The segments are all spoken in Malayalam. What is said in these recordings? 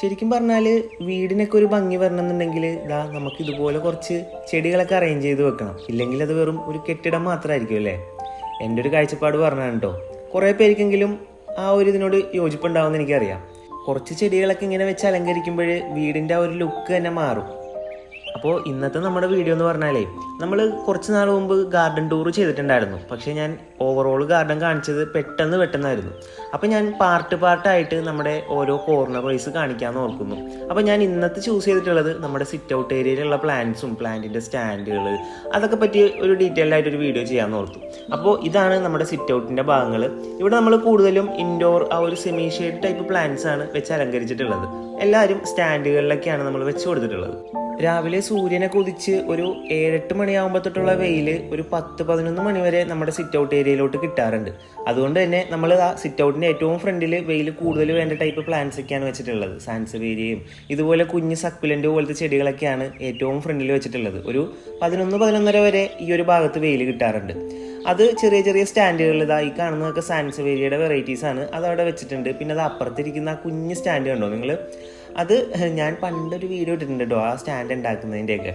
ശരിക്കും പറഞ്ഞാൽ വീടിനൊക്കെ ഒരു ഭംഗി വരണമെന്നുണ്ടെങ്കിൽ ഇതാ നമുക്ക് ഇതുപോലെ കുറച്ച് ചെടികളൊക്കെ അറേഞ്ച് ചെയ്ത് വെക്കണം. ഇല്ലെങ്കിൽ അത് വെറും ഒരു കെട്ടിടം മാത്രമായിരിക്കും അല്ലേ? എന്റെ ഒരു കാഴ്ചപ്പാട് പറഞ്ഞാണ് കേട്ടോ കുറേ പേർക്കെങ്കിലും ആ ഒരു ഇതിനോട് യോജിപ്പുണ്ടാവുമെന്ന് എനിക്കറിയാം. കുറച്ച് ചെടികളൊക്കെ ഇങ്ങനെ വെച്ച് അലങ്കരിക്കുമ്പോൾ വീടിന്റെ ആ ഒരു ലുക്ക് തന്നെ മാറും. അപ്പോൾ ഇന്നത്തെ നമ്മുടെ വീഡിയോ എന്ന് പറഞ്ഞാലേ നമ്മൾ കുറച്ച് നാൾ മുമ്പ് ഗാർഡൻ ടൂർ ചെയ്തിട്ടുണ്ടായിരുന്നു. പക്ഷേ ഞാൻ ഓവറോൾ ഗാർഡൻ കാണിച്ചത് പെട്ടെന്ന് പെട്ടെന്നായിരുന്നു. അപ്പോൾ ഞാൻ പാർട്ട് പാർട്ടായിട്ട് നമ്മുടെ ഓരോ കോർണർ വൈസ് കാണിക്കാമെന്ന് ഓർക്കുന്നു. അപ്പോൾ ഞാൻ ഇന്നത്തെ ചൂസ് ചെയ്തിട്ടുള്ളത് നമ്മുടെ സിറ്റ് ഔട്ട് ഏരിയയിലുള്ള പ്ലാന്റ്സും പ്ലാന്റിന്റെ സ്റ്റാൻഡുകൾ അതൊക്കെ പറ്റി ഒരു ഡീറ്റെയിൽഡ് ആയിട്ട് ഒരു വീഡിയോ ചെയ്യാമെന്ന് ഓർത്തു. അപ്പോൾ ഇതാണ് നമ്മുടെ സിറ്റ് ഔട്ടിന്റെ ഭാഗങ്ങൾ ഇവിടെ നമ്മൾ കൂടുതലും ഇൻഡോർ ആ ഒരു സെമി ഷെയ്ഡ് ടൈപ്പ് പ്ലാന്റ്സ് ആണ് വെച്ച് അലങ്കരിച്ചിട്ടുള്ളത്. എല്ലാവരും സ്റ്റാൻഡുകളിലൊക്കെയാണ് നമ്മൾ വെച്ച് കൊടുത്തിട്ടുള്ളത്. രാവിലെ സൂര്യനെ കുതിച്ച് ഒരു ഏഴെട്ട് മണിയാകുമ്പോൾ തൊട്ടുള്ള വെയിൽ ഒരു പത്ത് പതിനൊന്ന് മണി വരെ നമ്മുടെ സിറ്റ് ഔട്ട് ഏരിയയിലോട്ട് കിട്ടാറുണ്ട്. അതുകൊണ്ട് തന്നെ നമ്മൾ ആ സിറ്റ് ഔട്ടിന്റെ ഏറ്റവും ഫ്രണ്ടിൽ വെയിൽ കൂടുതൽ വേണ്ട ടൈപ്പ് പ്ലാന്റ്സ് ഒക്കെയാണ് വെച്ചിട്ടുള്ളത്. സാൻസവേരിയയും ഇതുപോലെ കുഞ്ഞ് സക്കുലന്റ് പോലത്തെ ചെടികളൊക്കെയാണ് ഏറ്റവും ഫ്രണ്ടിൽ വെച്ചിട്ടുള്ളത്. ഒരു പതിനൊന്ന് പതിനൊന്നര വരെ ഈ ഒരു ഭാഗത്ത് വെയിൽ കിട്ടാറുണ്ട്. അത് ചെറിയ ചെറിയ സ്റ്റാൻഡുകളിൽ ഇതാ ഈ കാണുന്നതൊക്കെ സാൻസവേരിയയുടെ വെറൈറ്റീസ് ആണ്. അത് അവിടെ വെച്ചിട്ടുണ്ട്. പിന്നെ അത് അപ്പുറത്തിരിക്കുന്ന ആ കുഞ്ഞ് സ്റ്റാൻഡ് കണ്ടോ നിങ്ങൾ അത് ഞാൻ പണ്ടൊരു വീഡിയോ ഇട്ടിട്ടുണ്ട് ആ സ്റ്റാൻഡ് ഉണ്ടാക്കുന്നതിന്റെയൊക്കെ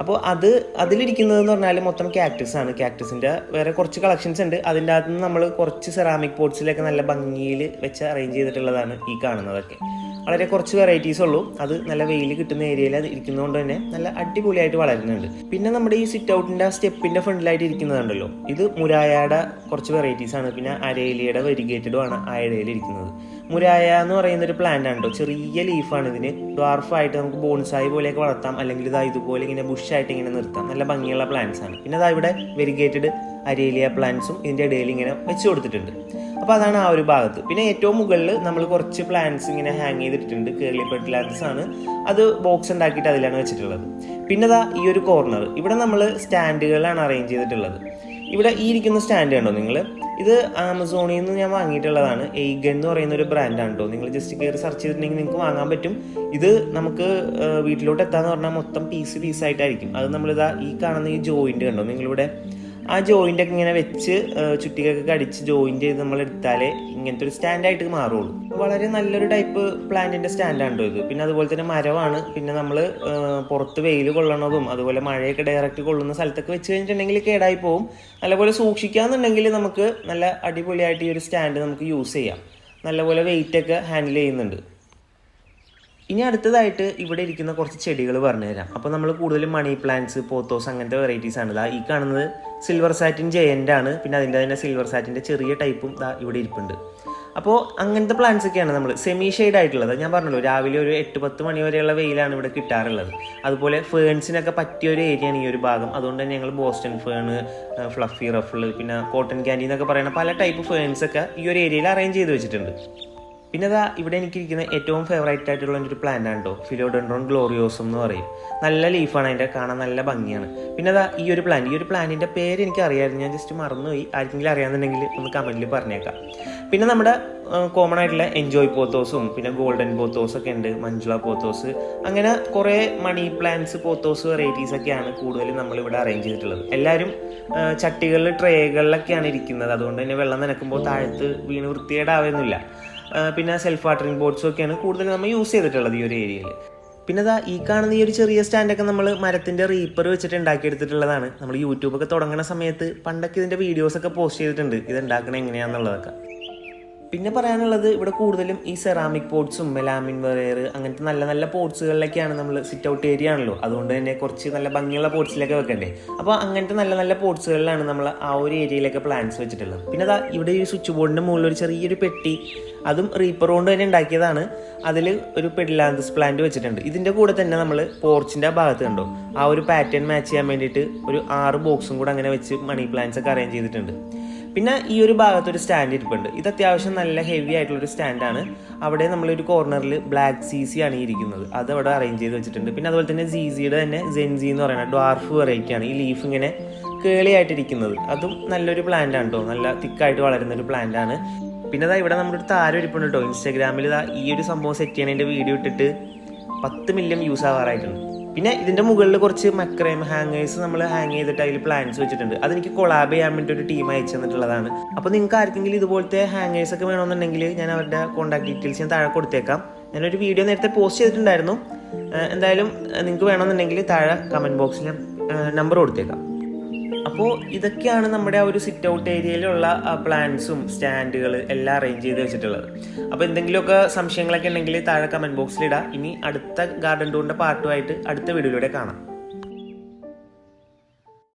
അപ്പോൾ അത് അതിലിരിക്കുന്നതെന്ന് പറഞ്ഞാൽ മൊത്തം ക്യാക്ടസ് ആണ്. ക്യാക്ടസിന്റെ വേറെ കുറച്ച് കളക്ഷൻസ് ഉണ്ട്. അതിന്റെ അകത്ത് നമ്മൾ കുറച്ച് സെറാമിക് പോട്ട്സിലൊക്കെ നല്ല ഭംഗിയിൽ വെച്ച് അറേഞ്ച് ചെയ്തിട്ടുള്ളതാണ് ഈ കാണുന്നതൊക്കെ. വളരെ കുറച്ച് വെറൈറ്റീസ് ഉള്ളൂ. അത് നല്ല വെയിൽ കിട്ടുന്ന ഏരിയയിൽ അത് ഇരിക്കുന്നതുകൊണ്ട് തന്നെ നല്ല അടിപൊളിയായിട്ട് വളരുന്നുണ്ട്. പിന്നെ നമ്മുടെ ഈ സിറ്റ് ഔട്ടിന്റെ ആ സ്റ്റെപ്പിന്റെ ഫ്രണ്ടിലായിട്ട് ഇരിക്കുന്നതുണ്ടല്ലോ ഇത് മുരായയുടെ കുറച്ച് വെറൈറ്റീസ് ആണ്. പിന്നെ അരയിലിയുടെ വെരിഗേറ്റഡും ആണ് ആ ഇടയിൽ ഇരിക്കുന്നത്. മുരായ എന്ന് പറയുന്ന ഒരു പ്ലാന്റ് ആണ് കേട്ടോ ചെറിയ ലീഫാണ് ഇതിന് ഡ്വാർഫായിട്ട് നമുക്ക് ബോൺസായി പോലെയൊക്കെ വളർത്താം. അല്ലെങ്കിൽ ഇതാ ഇതുപോലെ ഇങ്ങനെ ബുഷായിട്ട് ഇങ്ങനെ നിർത്താം. നല്ല ഭംഗിയുള്ള പ്ലാന്റ്സ് ആണ്. പിന്നെ അതാ ഇവിടെ വെരിഗേറ്റഡ് അരേലിയ പ്ലാന്റ്സും ഇതിന്റെ ഇടയിൽ ഇങ്ങനെ വെച്ച് കൊടുത്തിട്ടുണ്ട്. അപ്പോൾ അതാണ് ആ ഒരു ഭാഗത്ത്. പിന്നെ ഏറ്റവും മുകളിൽ നമ്മൾ കുറച്ച് പ്ലാന്റ്സ് ഇങ്ങനെ ഹാങ് ചെയ്തിട്ടുണ്ട് കേരളി ഫെർട്ടിലൈസേഴ്സ് ആണ്. അത് ബോക്സ് ഉണ്ടാക്കിയിട്ട് അതിലാണ് വെച്ചിട്ടുള്ളത്. പിന്നെ അതാ ഈ ഒരു കോർണർ ഇവിടെ നമ്മൾ സ്റ്റാൻഡുകളാണ് അറേഞ്ച് ചെയ്തിട്ടുള്ളത്. ഇവിടെ ഈ ഇരിക്കുന്ന സ്റ്റാൻഡ് കണ്ടോ നിങ്ങൾ ഇത് ആമസോണിൽ നിന്ന് ഞാൻ വാങ്ങിയിട്ടുള്ളതാണ്. എയ്ഗൻ എന്ന് പറയുന്ന ഒരു ബ്രാൻഡാണ് കേട്ടോ നിങ്ങൾ ജസ്റ്റ് കയറി സെർച്ച് ചെയ്തിട്ടുണ്ടെങ്കിൽ നിങ്ങൾക്ക് വാങ്ങാൻ പറ്റും. ഇത് നമുക്ക് വീട്ടിലോട്ട് എത്താന്ന് പറഞ്ഞാൽ മൊത്തം പീസ് പീസ് ആയിട്ടായിരിക്കും. അത് നമ്മളിതാ ഈ കാണുന്ന ഈ ജോയിന്റ് കണ്ടോ? നിങ്ങളിവിടെ ആ ജോയിന്റ് ഒക്കെ ഇങ്ങനെ വെച്ച് ചുറ്റികൾക്ക് കടിച്ച് ജോയിന്റ് ചെയ്ത് നമ്മൾ എടുത്താലേ ഇങ്ങനത്തെ ഒരു സ്റ്റാൻഡായിട്ട് മാറുള്ളൂ. വളരെ നല്ലൊരു ടൈപ്പ് പ്ലാന്റിന്റെ സ്റ്റാൻഡാണ് ഇത്. പിന്നെ അതുപോലെ തന്നെ മരമാണ്. പിന്നെ നമ്മൾ പുറത്ത് വെയിൽ കൊള്ളണതും അതുപോലെ മഴയൊക്കെ ഡയറക്റ്റ് കൊള്ളുന്ന സ്ഥലത്തൊക്കെ വെച്ച് കഴിഞ്ഞിട്ടുണ്ടെങ്കിൽ കേടായി പോകും നല്ലപോലെ സൂക്ഷിക്കാന്നുണ്ടെങ്കിൽ നമുക്ക് നല്ല അടിപൊളിയായിട്ട് ഈ ഒരു സ്റ്റാൻഡ് നമുക്ക് യൂസ് ചെയ്യാം. നല്ലപോലെ വെയിറ്റ് ഒക്കെ ഹാൻഡിൽ ചെയ്യുന്നുണ്ട്. ഇനി അടുത്തതായിട്ട് ഇവിടെ ഇരിക്കുന്ന കുറച്ച് ചെടികൾ പറഞ്ഞുതരാം. അപ്പോൾ നമ്മൾ കൂടുതലും മണി പ്ലാന്റ്സ് പോത്തോസ് അങ്ങനത്തെ വെറൈറ്റീസ് ആണ്. ഇതാ ഈ കാണുന്നത് സിൽവർ സാറ്റിൻ ജയന്റ് ആണ്. പിന്നെ അതിന്റെ തന്നെ സിൽവർ സാറ്റിന്റെ ചെറിയ ടൈപ്പും ഇതാ ഇവിടെ ഇരിപ്പുണ്ട്. അപ്പോൾ അങ്ങനത്തെ പ്ലാന്റ്സ് ഒക്കെയാണ് നമ്മൾ സെമി ഷെയ്ഡ് ആയിട്ടുള്ളത്. ഞാൻ പറഞ്ഞല്ലോ രാവിലെ ഒരു എട്ട് പത്ത് മണി വരെയുള്ള വെയിലാണ് ഇവിടെ കിട്ടാറുള്ളത്. അതുപോലെ ഫേൺസിനൊക്കെ പറ്റിയ ഒരു ഏരിയയാണ് ഈ ഒരു ഭാഗം. അതുകൊണ്ട് തന്നെ ഞങ്ങൾ ബോസ്റ്റൺ ഫേൺ ഫ്ലഫി റഫിൾ പിന്നെ കോട്ടൺ ക്യാൻഡി എന്നൊക്കെ പറയുന്ന പല ടൈപ്പ് ഫേൺസൊക്കെ ഈ ഒരു ഏരിയയിൽ അറേഞ്ച് ചെയ്ത് വെച്ചിട്ടുണ്ട്. പിന്നെ അതാ ഇവിടെ എനിക്കിരിക്കുന്ന ഏറ്റവും ഫേവറേറ്റ് ആയിട്ടുള്ള എന്റെ ഒരു പ്ലാന്റ് ആണ് കേട്ടോ ഫിലോഡൻഡ്രോൺ ഗ്ലോറിയോസം എന്ന് പറയും. നല്ല ലീഫാണ് അതിന്റെ കാണാൻ നല്ല ഭംഗിയാണ്. പിന്നെ അതാ ഈ ഒരു പ്ലാന്റ് ഈ ഒരു പ്ലാന്റിന്റെ പേര് എനിക്ക് അറിയാമായിരുന്നു ഞാൻ ജസ്റ്റ് മറന്നുപോയി. ആർക്കെങ്കിലും അറിയാമെന്നുണ്ടെങ്കിൽ ഒന്ന് കമന്റിൽ പറഞ്ഞേക്കാം. പിന്നെ നമ്മുടെ കോമൺ ആയിട്ടുള്ള എൻജോയ് പോത്തോസും പിന്നെ ഗോൾഡൻ പോത്തോസ് ഒക്കെ ഉണ്ട് മഞ്ജുള പോത്തോസ് അങ്ങനെ കുറേ മണി പ്ലാന്റ്സ് പോത്തോസ് വെറൈറ്റീസ് ഒക്കെയാണ് കൂടുതലും നമ്മളിവിടെ അറേഞ്ച് ചെയ്തിട്ടുള്ളത്. എല്ലാവരും ചട്ടികളിൽ ട്രേകളിലൊക്കെയാണ് ഇരിക്കുന്നത്. അതുകൊണ്ട് തന്നെ വെള്ളം നനക്കുമ്പോൾ താഴത്ത് വീണ് വൃത്തികേടാവുന്നില്ല. പിന്നെ സെൽഫ് വാട്ടറിംഗ് ബോട്ട്സും ഒക്കെയാണ് കൂടുതൽ നമ്മൾ യൂസ് ചെയ്തിട്ടുള്ളത് ഈ ഒരു ഏരിയയിൽ പിന്നെ ഇതാ ഈ കാണുന്ന ഈ ഒരു ചെറിയ സ്റ്റാൻഡൊക്കെ നമ്മൾ മരത്തിന്റെ റീപ്പർ വെച്ചിട്ട് ഉണ്ടാക്കിയെടുത്തിട്ടുള്ളതാണ്. നമ്മൾ യൂട്യൂബൊക്കെ തുടങ്ങുന്ന സമയത്ത് പണ്ടൊക്കെ ഇതിന്റെ വീഡിയോസൊക്കെ പോസ്റ്റ് ചെയ്തിട്ടുണ്ട്. ഇത് ഉണ്ടാക്കണത് എങ്ങനെയാണെന്നുള്ളതൊക്കെ പിന്നെ പറയാനുള്ളത് ഇവിടെ കൂടുതലും ഈ സെറാമിക് പോട്ട്സും മെലാമിൻ വെയർ അങ്ങനത്തെ നല്ല നല്ല പോട്ട്സുകളിലൊക്കെയാണ് നമ്മൾ സിറ്റ് ഔട്ട് ഏരിയ ആണല്ലോ. അതുകൊണ്ട് തന്നെ കുറച്ച് നല്ല ഭംഗിയുള്ള പോട്ട്സിലൊക്കെ വെക്കണ്ടേ. അപ്പോൾ അങ്ങനത്തെ നല്ല നല്ല പോട്ട്സുകളിലാണ് നമ്മൾ ആ ഒരു ഏരിയയിലൊക്കെ പ്ലാന്റ്സ് വെച്ചിട്ടുള്ളത്. പിന്നെ അതാ ഇവിടെ ഈ സ്വിച്ച് ബോർഡിന്റെ മുകളിൽ ഒരു ചെറിയൊരു പെട്ടി അതും റീപ്പർ കൊണ്ട് തന്നെ ഉണ്ടാക്കിയതാണ്. അതിൽ ഒരു പെഡിലാന്തസ് പ്ലാന്റ് വെച്ചിട്ടുണ്ട്. ഇതിന്റെ കൂടെ തന്നെ നമ്മൾ പോർച്ചിന്റെ ആ ഭാഗത്ത് കണ്ടോ? ആ ഒരു പാറ്റേൺ മാച്ച് ചെയ്യാൻ വേണ്ടിയിട്ട് ഒരു ആറ് ബോക്സും കൂടെ അങ്ങനെ വെച്ച് മണി പ്ലാന്റ്സ് ഒക്കെ അറേഞ്ച് ചെയ്തിട്ടുണ്ട്. പിന്നെ ഈ ഒരു ഭാഗത്തൊരു സ്റ്റാൻഡ് ഇരിപ്പുണ്ട്. ഇത് അത്യാവശ്യം നല്ല ഹെവി ആയിട്ടുള്ള ഒരു സ്റ്റാൻഡാണ് അവിടെ നമ്മളൊരു കോർണറിൽ ബ്ലാക്ക് സി സി ആണ് ഇരിക്കുന്നത്. അത് അവിടെ അറേഞ്ച് ചെയ്ത് വെച്ചിട്ടുണ്ട്. പിന്നെ അതുപോലെ തന്നെ സീസിയുടെ തന്നെ ജെൻസി എന്ന് പറയുന്ന ഡ്വാർഫ് വെറൈറ്റി ആണ്. ഈ ലീഫ് ഇങ്ങനെ കേളി ആയിട്ടിരിക്കുന്നത്. അതും നല്ലൊരു പ്ലാന്റ് ആണ് കേട്ടോ നല്ല തിക്കായിട്ട് വളരുന്ന ഒരു പ്ലാന്റ് ആണ്. പിന്നെ ഇതാ ഇവിടെ നമ്മുടെ ഒരു താരം ഇരിപ്പുണ്ട് കേട്ടോ ഇൻസ്റ്റാഗ്രാമിൽ ഈ ഒരു സംഭവം സെറ്റ് ചെയ്യണതിന്റെ വീഡിയോ ഇട്ടിട്ട് പത്ത് മില്യൺ യൂസ് ആവാറായിട്ടുണ്ട്. പിന്നെ ഇതിന്റെ മുകളിൽ കുറച്ച് മക്രേം ഹാങ്ങേഴ്സ് നമ്മൾ ഹാങ് ചെയ്തിട്ട് അതിൽ പ്ലാൻസ് വെച്ചിട്ടുണ്ട്. അതെനിക്ക് കൊളാബ് ചെയ്യാൻ വേണ്ടി ഒരു ടീം അയച്ചു തന്നിട്ടുള്ളതാണ്. അപ്പോൾ നിങ്ങൾക്ക് ആർക്കെങ്കിലും ഇതുപോലത്തെ ഹാങ്ങേഴ്സ് ഒക്കെ വേണമെന്നുണ്ടെങ്കിൽ ഞാൻ അവരുടെ കോൺടാക്ട് ഡീറ്റെയിൽസ് ഞാൻ താഴെ കൊടുത്തേക്കാം. ഞാനൊരു വീഡിയോ നേരത്തെ പോസ്റ്റ് ചെയ്തിട്ടുണ്ടായിരുന്നു. എന്തായാലും നിങ്ങൾക്ക് വേണമെന്നുണ്ടെങ്കിൽ താഴെ കമന്റ് ബോക്സിൽ നമ്പർ കൊടുത്തേക്കാം. അപ്പോൾ ഇതൊക്കെയാണ് നമ്മുടെ ആ ഒരു സിറ്റ് ഔട്ട് ഏരിയയിലുള്ള പ്ലാൻസും സ്റ്റാൻഡുകൾ എല്ലാം അറേഞ്ച് ചെയ്ത് വെച്ചിട്ടുള്ളത്. അപ്പോൾ എന്തെങ്കിലുമൊക്കെ സംശയങ്ങളൊക്കെ ഉണ്ടെങ്കിൽ താഴെ കമന്റ് ബോക്സിൽ ഇടാം. ഇനി അടുത്ത ഗാർഡൻ ടൂറിന്റെ പാർട്ടുമായിട്ട് അടുത്ത വീഡിയോയിലൂടെ കാണാം.